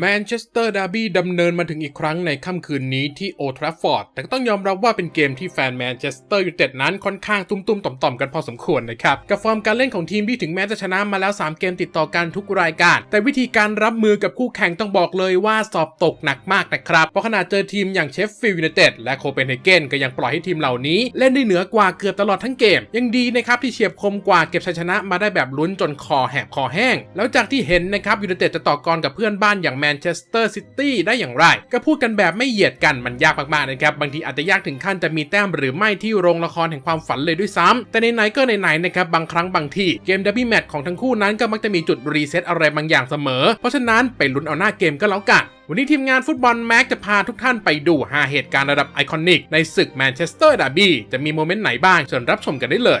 แมนเชสเตอร์ดาร์บี้ดำเนินมาถึงอีกครั้งในค่ำคืนนี้ที่โอทราฟอร์ด แต่ก็ต้องยอมรับว่าเป็นเกมที่แฟนแมนเชสเตอร์ยูไนเต็ดนั้นค่อนข้างตุ้มๆ ต่อมๆ กันพอสมควรนะครับ กับฟอร์มการเล่นของทีมที่ถึงแม้จะชนะมาแล้ว 3 เกมติดต่อกันทุกรายการ แต่วิธีการรับมือกับคู่แข่งต้องบอกเลยว่าสอบตกหนักมากนะครับ เพราะขนาดเจอทีมอย่างเชฟฟิลด์ยูไนเต็ดและโคเปนเฮเกนก็ยังปล่อยให้ทีมเหล่านี้ เล่นได้เหนือกว่าเกือบตลอดทั้งเกม ยังดีนะครับที่เฉียบคมกว่าเก็บชัยชนะมาได้แบบลุ้นจนคอแหบคอแห้ง แล้วจากที่เห็นนะครับยูไนเต็ดจะต่อกรกับเพื่อนบ้านอย่างแมนเชสเตอร์ซิตี้ได้อย่างไร ก็พูดกันแบบไม่เหยียดกันมันยากมากๆนะครับ บางทีอาจจะยากถึงขั้นจะมีแต้มหรือไม่ที่โรงละครแห่งความฝันเลยด้วยซ้ำแต่ไหนๆก็ไหนๆนะครับ บางครั้งบางที่เกมเดบบี้แมตช์ของทั้งคู่นั้นก็มักจะมีจุดรีเซ็ตอะไรบางอย่างเสมอ เพราะฉะนั้นไปลุ้นเอาหน้าเกมก็แล้วกันวันนี้ทีมงานฟุตบอลแม็กจะพาทุกท่านไปดู 5 เหตุการณ์ระดับไอคอนิกในศึกแมนเชสเตอร์ดาร์บี้จะมีโมเมนต์ไหนบ้างเชิญรับชมกันได้เลย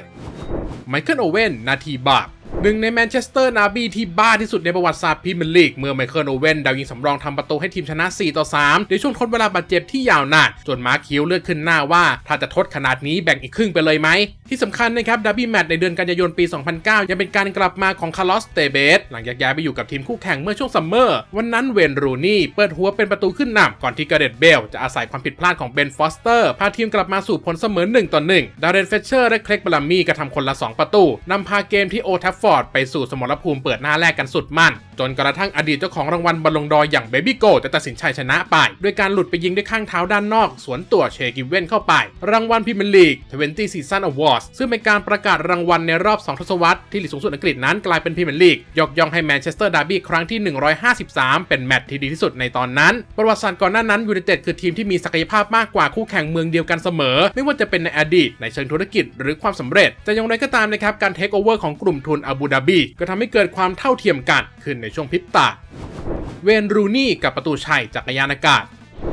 ไมเคิลโอเว่นนาทีบาป หนึ่งในแมนเชสเตอร์นาบีที่บ้าที่สุดในประวัติศาสตร์พรีเมียร์ลีก เมื่อไมเคิลโอเว่นดาวยิงสำรองทำประตูให้ทีมชนะ 4 ต่อ 3 ในช่วงทดเวลาบาดเจ็บที่ยาวนานจนมาร์คิวเลือดขึ้นหน้าว่า ถ้าจะทดขนาดนี้แบ่งอีกครึ่งไปเลยไหม ที่สำคัญนะครับดาร์บี้แมตช์ในเดือนกันยายนปี 2009 ยังเป็นการกลับมาของคาร์ลอสเตเบสหลังจากย้ายไปอยู่กับทีมคู่แข่งเมื่อช่วงซัมเมอร์วันนั้นเวนรูนี่เปิดหัวเป็นประตูขึ้นนำก่อนที่กาเรตเบลจะอาศัยความผิดพลาดของเบนฟอสเตอร์พาทีมกลับมาสู่ผลเสมอ1ต่อ1ดาร์เรนเฟเชอร์และเคลกบลัมมี่ก็ทำคนละ 2 ประตูนำพาเกมที่โอทัฟฟอร์ดไปสู่สมรภูมิเปิดหน้าแรกกันสุดมันจนกระทั่งอดีตเจ้าของรางวัลบอลลงดอยอย่างเบบี้โกจะตัดสินใจชนะไป ด้วยการหลุดไปยิงด้วยข้างเท้าด้านนอก สวนตัวเชกิเว่นเข้าไป รางวัลพรีเมียร์ลีก 20 Season Awards ซึ่งเป็นการประกาศรางวัลในรอบ 2 ทศวรรษที่ลีกสูงสุดอังกฤษนั้นกลายเป็นพรีเมียร์ลีกยกย่องให้แมนเชสเตอร์ดาร์บี้ครั้งที่ 153 เป็นแมตช์ที่ดีที่สุดในตอนนั้น ประวัติศาสตร์ก่อนหน้านั้นยูไนเต็ดคือทีมที่มีศักยภาพมากกว่าคู่แข่งเมืองเดียวกันเสมอ ไม่ว่าจะเป็นในอดีตในเชิงธุรกิจหรือความสำเร็จ จะอย่างไรก็ตามนะครับการเทคโอเวอร์ของกลุ่มทุนอาบูดาบีก็ทำให้เกิดความเท่าเทียมกันขึ้นในช่วงพริบตา เวนรูนี่กับประตูชัยจักรยานอากาศ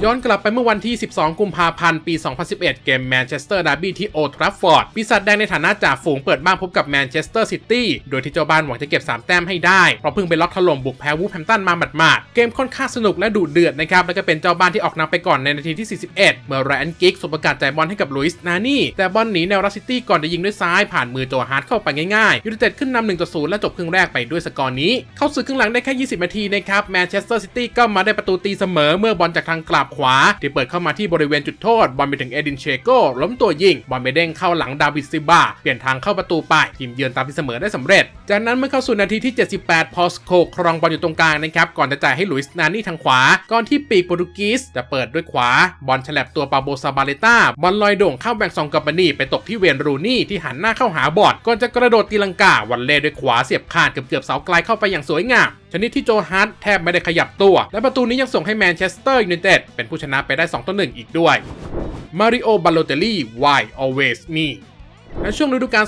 ย้อนกลับไปเมื่อวันที่ 12 กุมภาพันธ์ปี 2011 เกมแมนเชสเตอร์ดาร์บี้ที่โอทราฟฟอร์ด ปีศาจแดงในฐานะจ่าฝูงเปิดบ้านพบกับแมนเชสเตอร์ซิตี้ โดยที่เจ้าบ้านหวังจะเก็บ 3 แต้มให้ได้ เพราะเพิ่งไปล็อกถล่มบุกแพ้วูฟแฮมตันมาหมาดๆ เกมค่อนข้างสนุกและดุเดือดนะครับ แล้วก็เป็นเจ้าบ้านที่ออกนำไปก่อนในนาทีที่ 41 เมื่อไรอันกิกสบประกาศจ่ายบอลให้กับลุยส์นานี่ แต่บอลหนีแนวรัสซิตี้ก่อนจะยิงด้วยซ้ายผ่านมือโจฮาร์ดเข้าไปง่ายๆ ยูไนเต็ดขึ้นนำ1ต่อ0และจบครึ่งแรกไปด้วยสกอร์นี้ เข้าสู่ครึ่งหลังได้แค่ 20 นาทีนะครับแมนเชสเตอร์ซิตี้ก็มาได้ประตูตีเสมอเมื่อบอลจากทางกลบขวา ที่เปิดเข้ามาที่บริเวณจุดโทษ บอลไปถึงเอดินเชโกล้มตัวยิง บอลไปเด้งเข้าหลังดาวิดซิบาเปลี่ยนทางเข้าประตูไป ทีมเยือนตามที่เสมอได้สำเร็จ จากนั้นเมื่อเข้าสู่นาทีที่ 78 พอสโคครองบอลอยู่ตรงกลางนะครับ ก่อนจะจ่ายให้หลุยส์นานี่ทางขวา ก่อนที่ปีกโปรตุกีสจะเปิดด้วยขวา บอลฉลับตัวปาโบซาบาเลต้า บอลลอยโด่งเข้าแบ่งซองกับบานี่ไปตกที่เวนรูนี่ที่หันหน้าเข้าหาบอลก่อนจะกระโดดตีลังกาวันเล่ด้วยขวาเสียบขาดเกือบเกือบเสาไกลเข้าไปอย่างสวยงามชนิดที่โจฮาร์ดแทบไม่ได้ขยับตัว และประตูนี้ยังส่งให้แมนเชสเตอร์ยูไนเต็ดเป็นผู้ชนะไปได้2ต่อ1อีกด้วยมาริโอ บาโลเตลลี่ Why Always Me ในช่วงฤดูกาล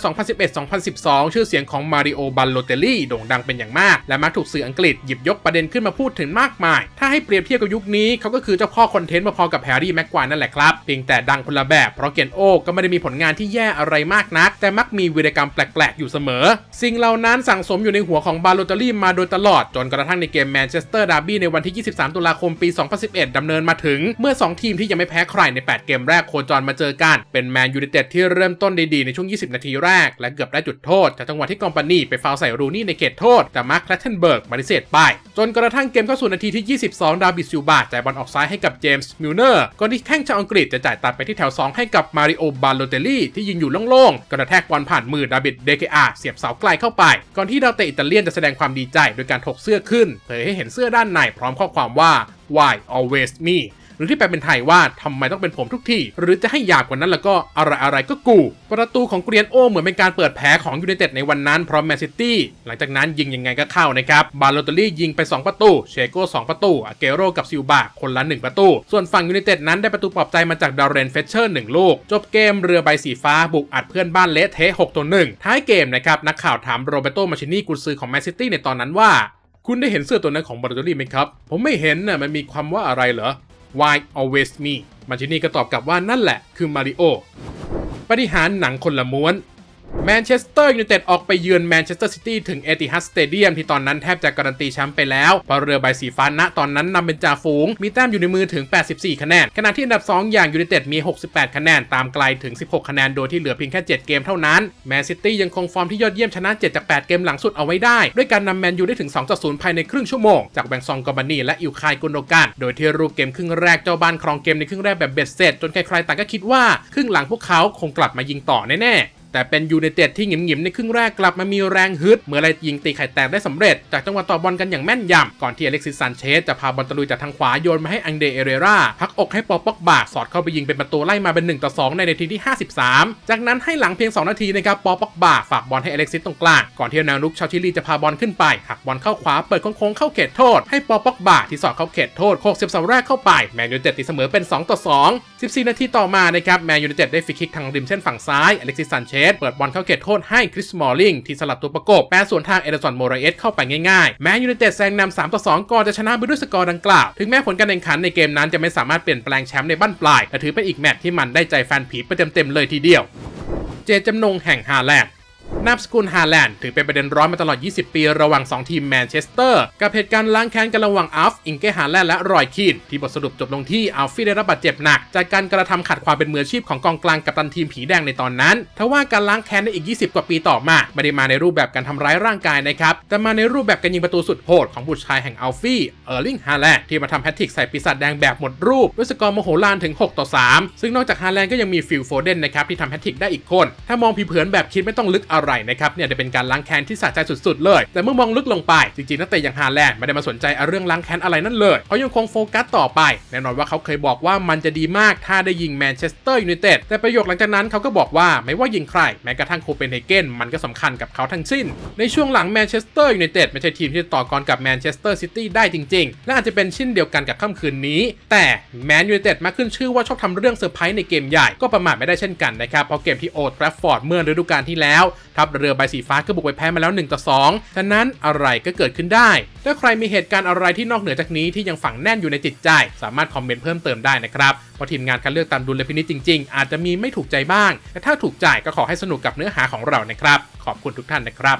2011-2012 ชื่อเสียงของมาริโอบาโลเตลลี่โด่งดังเป็นอย่างมาก และมักถูกสื่ออังกฤษหยิบยกประเด็นขึ้นมาพูดถึงมากมาย ถ้าให้เปรียบเทียบกับยุคนี้ เขาก็คือเจ้าพ่อคอนเทนต์มาพอกับแฮร์รี่แม็กควายนั่นแหละครับเพียงแต่ดังคนละแบบ เพราะเกนโอก็ไม่ได้มีผลงานที่แย่อะไรมากนัก แต่มักมีวีรกรรมแปลกๆ อยู่เสมอ สิ่งเหล่านั้นสั่งสมอยู่ในหัวของบาโลเตลลี่มาโดยตลอด จนกระทั่งในเกมแมนเชสเตอร์ดาร์บี้ในวันที่ 23 ตุลาคม ปี 2011 ดำเนินมาถึง เมื่อ 2 ทีมที่ยังไม่แพ้ใครใน 8 เกมแรกโคจรมาเจอกันเป็นแมนยูไนเต็ดที่เริ่มต้นดีๆในช่วง 20 นาทีแรก และเกือบได้จุดโทษจากจังหวะที่กอมปานีไปฟาวใส่รูนี่ในเขตโทษ แต่มาร์คแคลเทนเบิร์กปฏิเสธไป จนกระทั่งเกมเข้าสู่นาทีที่ 22 ดาวิดซิลบาจ่ายบอลออกซ้ายให้กับเจมส์มิลเนอร์ก่อนที่แข้งชาวอังกฤษจะจ่ายตัดไปที่แถว 2 ให้กับมาริโอบาโลเตลลี่ที่ยิงอยู่โล่งๆกระแทกบอลผ่านมือดาวิดเดเกอาเสียบเสาไกลเข้าไป ก่อนที่ดาวเตะอิตาเลียนจะแสดงความดีใจโดยการถกเสื้อขึ้นเผยให้เห็นเสื้อด้านในพร้อมข้อความว่า why always me รือที่แปลเป็นไทยว่าทำไมต้องเป็นผมทุกที่ หรือจะให้หยากกว่านั้นแล้วก็อะไรอะไรก็กู ประตูของเกรียนโอเหมือนเป็นการเปิดแผลของยูไนเต็ดในวันนั้นเพร้อมแมนซิตี้หลังจากนั้นยิงยังไงก็เข้านะครับบาโลตอรี่ยิงไป 2 ประตูเชโก้2ประตูอาเกโรกับซิลบาคนละ 1 ประตู ส่วนฝั่งยูไนเต็ดนั้นได้ประตูปลอบใจมาจากดาร์เรนเฟเชอร์1ลูก จบเกมเรือใบสีฟ้าบุกอัดเพื่อนบ้านเละเทะ6ต่อ1ท้ายเกมนะครับนักข่าวถามโรเบโตมาชินีกุนซือของแมนซิตี้ในตอนนั้นว่าคุณได้เห็นเสื้อตัวนั้นของบาโตอรี่ไหมครับ ผมไม่เห็นน่ะมันมีความว่าอะไรเหรอ Why always me มาชินี่ก็ตอบกลับว่านั่นแหละคือมาริโอปฏิหารหนังคนละม้วน แมนเชสเตอร์ยูไนเต็ดออกไปเยือนแมนเชสเตอร์ซิตี้ถึงเอติฮัดสเตเดียมที่ตอนนั้นแทบจะการันตีแชมป์ไปแล้วเพราะเรือใบสีฟ้าณตอนนั้นนำเป็นจ่าฝูง มีแต้มอยู่ในมือถึง 84 คะแนน ขณะที่อันดับ 2 อย่างยูไนเต็ดมี 68 คะแนน ตามไกลถึง 16 คะแนน โดยที่เหลือเพียงแค่ 7 เกมเท่านั้น แมนซิตี้ยังคงฟอร์มที่ยอดเยี่ยมชนะ 7 จาก 8 เกมหลังสุดเอาไว้ได้ ด้วยการนำแมนยูได้ถึง2ต่อ0ภายในครึ่งชั่วโมง จากแบงซองกอบานีและอิวคายกุนโดกัน โดยที่รูปเกมครึ่งแรกเจ้าบ้านครองเกมในครึ่งแรกแบบเบ็ดเสร็จจนใครๆต่างก็คิดว่าครึ่งหลังพวกเขาคงกลับมายิงต่อแน่ๆ แต่เป็นยูไนเต็ดที่หงิมๆในครึ่งแรกกลับมามีแรงฮึดเมื่อไรยิงตีไข่แตกได้สำเร็จ จากจังหวะต่อบอลกันอย่างแม่นยำก่อนที่อเล็กซิสซานเชสจะพาบอลตะลุยจากทางขวาโยนมาให้อังเดเอเรราพักอกให้ปอปอกบาสอดเข้าไปยิงเป็นประตูไล่มาเป็น 1 ต่อ 2 ในนาทีที่ 53 จากนั้นให้หลังเพียง 2 นาทีนะครับปอปอกบาฝากบอลให้อเล็กซิสตรงกลางก่อนที่แนวรุกชาวชิลีจะพาบอลขึ้นไปหักบอลเข้าขวาเปิดโค้งเข้าเขตโทษให้ปอปอกบาที่สอดเข้าเขตโทษโคกเสียบเสาแรกเข้าไปแมนยูไนเต็ดตีเสมอเป็น 2 ต่อ 2 14 นาทีต่อมานะครับแมนยูเต็ดได้ฟรีคิกทางริมเส้นฝั่งซ้ายอเล็กซิสซานเชสเปิดบอลเข้าเขตโทษให้คริสมอลลิงที่สลับตัวประกบแปรส่วนทางเอเดอร์สันโมราเอสเข้าไปง่ายๆ แม้ยูไนเต็ดแซงนำ3ต่อ2ก่อนจะชนะไปด้วยสกอร์ดังกล่าว ถึงแม้ผลการแข่งขันในเกมนั้นจะไม่สามารถเปลี่ยนแปลงแชมป์ในบั้นปลายแต่ถือเป็นอีกแมตช์ที่มันได้ใจแฟนผีไปเต็มๆเลยทีเดียว เจจำนงแห่งฮาแลนด์ นามสกุลฮาแลนด์ถือเป็นประเด็นร้อนมาตลอด 20 ปีระหว่าง 2 ทีมแมนเชสเตอร์ กับเหตุการณ์ล้างแค้นกันระหว่างอัฟอิงเกฮาแลนด์และรอยคีนที่บทสรุปจบลงที่อัลฟี่ได้รับบาดเจ็บหนัก จากการกระทำขัดความเป็นมืออาชีพของกองกลางกัปตันทีมผีแดงในตอนนั้นทว่าการล้างแค้นในอีก 20 กว่าปีต่อมาไม่ได้มาในรูปแบบการทำร้ายร่างกายนะครับแต่มาในรูปแบบการยิงประตูสุดโหดของบุตรชายแห่งอัลฟี่เออร์ลิงฮาแลนด์ที่มาทำแฮตทริกใส่ปีศาจแดงแบบหมดรูปด้วยสกอร์มโหฬารถึง 6 ต่อ 3 ซึ่งนอกจากฮาแลนด์ก็ยังมีฟิลโฟเดนนะครับที่ทำแฮตทริกได้อีกคน ถ้ามองผิวเผินแบบคิดไม่ต้องลึกอะไรนะครับเนี่ยจะเป็นการล้างแค้นที่สะใจสุดๆ เลย แต่เมื่อมองลึกลงไป จริงๆนักเตะอย่างฮาแลนด์ไม่ได้มาสนใจเรื่องล้างแค้นอะไรนั่นเลยเขายังคงโฟกัสต่อไป แน่นอนว่าเขาเคยบอกว่ามันจะดีมากถ้าได้ยิงแมนเชสเตอร์ยูไนเต็ดแต่ประโยคหลังจากนั้นเขาก็บอกว่าไม่ว่ายิงใครแม้กระทั่งโคเปนเฮเกนมันก็สำคัญกับเขาทั้งสิ้น ในช่วงหลังแมนเชสเตอร์ยูไนเต็ดไม่ใช่ทีมที่ต่อกรกับแมนเชสเตอร์ซิตี้ได้จริงๆ และอาจจะเป็นเช่นเดียวกันกับค่ำคืนนี้ แต่แมนยูไนเต็ดมาขึ้นชื่อว่าชอบทำเรื่องเซอร์ไพรส์ในเกมใหญ่ก็ประมาทไม่ได้เช่นกันนะครับเพราะเกมที่โอทรฟฟอร์ดเมื่อฤดูกาลที่แล้วทัพเรือใบสีฟ้าก็บุกไปแพ้มาแล้ว 1 ต่อ 2 ฉะนั้นอะไรก็เกิดขึ้นได้ ถ้าใครมีเหตุการณ์อะไรที่นอกเหนือจากนี้ที่ยังฝังแน่นอยู่ในจิตใจ สามารถคอมเมนต์เพิ่มเติมได้นะครับ เพราะทีมงานคัดเลือกตามดุลพินิจจริงๆ อาจจะมีไม่ถูกใจบ้าง แต่ถ้าถูกใจก็ขอให้สนุกกับเนื้อหาของเรานะครับ ขอบคุณทุกท่านนะครับ